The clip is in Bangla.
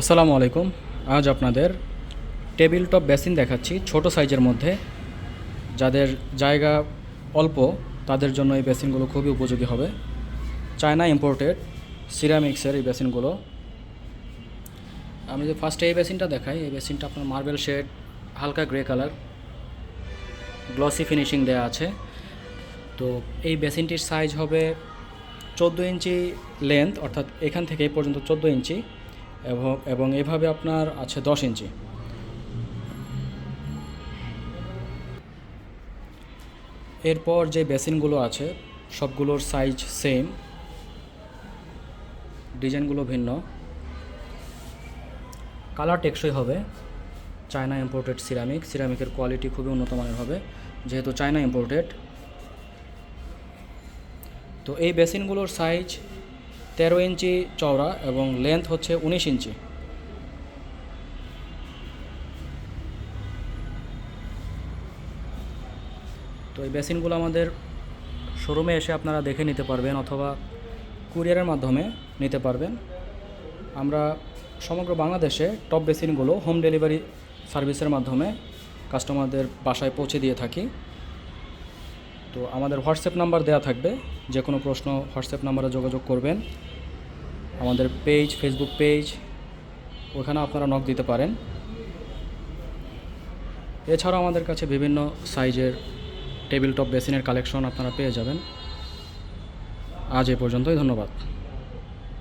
আসসালামু আলাইকুম। আজ আপনাদের টেবিল টপ বেসিন দেখাচ্ছি, ছোট সাইজের মধ্যে। যাদের জায়গা অল্প, তাদের জন্য এই বেসিনগুলো খুবই উপযোগী হবে। চায়না ইম্পোর্টেড সিরামিক্সের এই বেসিনগুলো। আমি যে ফার্স্টে এই বেসিনটা দেখাই, এই বেসিনটা আপনার মার্বেল শেড, হালকা গ্রে কালার গ্লসি ফিনিশিং দেওয়া আছে। তো এই বেসিনটির সাইজ হবে চোদ্দ ইঞ্চি লেন্থ অর্থাৎ এখান থেকে এই পর্যন্ত চোদ্দ ইঞ্চি। এবং এবং এভাবে আপনার আছে দশ ইঞ্চি। এরপর যে বেসিনগুলো আছে, সবগুলোর সাইজ সেম। ডিজাইনগুলো ভিন্ন। কালার টেকসই হবে। চায়না ইম্পোর্টেড সিরামিক সিরামিকের কোয়ালিটি খুবই উন্নত মানের হবে, যেহেতু চায়না ইম্পোর্টেড তো এই বেসিনগুলোর সাইজ তেরো ইঞ্চি চওড়া এবং লেন্থ হচ্ছে উনিশ ইঞ্চি। তো এই বেসিনগুলো আমাদের শোরুমে এসে আপনারা দেখে নিতে পারবেন অথবা কুরিয়ারের মাধ্যমে নিতে পারবেন। আমরা সমগ্র বাংলাদেশে টপ বেসিনগুলো হোম ডেলিভারি সার্ভিসের মাধ্যমে কাস্টমারদের বাসায় পৌঁছে দিয়ে থাকি। তো আমাদের হোয়াটসঅ্যাপ নাম্বার দেওয়া থাকবে, যে কোনো প্রশ্ন হোয়াটসঅ্যাপ নাম্বারে যোগাযোগ করবেন। আমাদের পেজ ফেসবুক পেজ ওখানে আপনারা নক দিতে পারেন। এছাড়াও আমাদের কাছে বিভিন্ন সাইজের টেবিল টপ বেসিনের কালেকশন আপনারা পেয়ে যাবেন। আজ এ পর্যন্তই, ধন্যবাদ।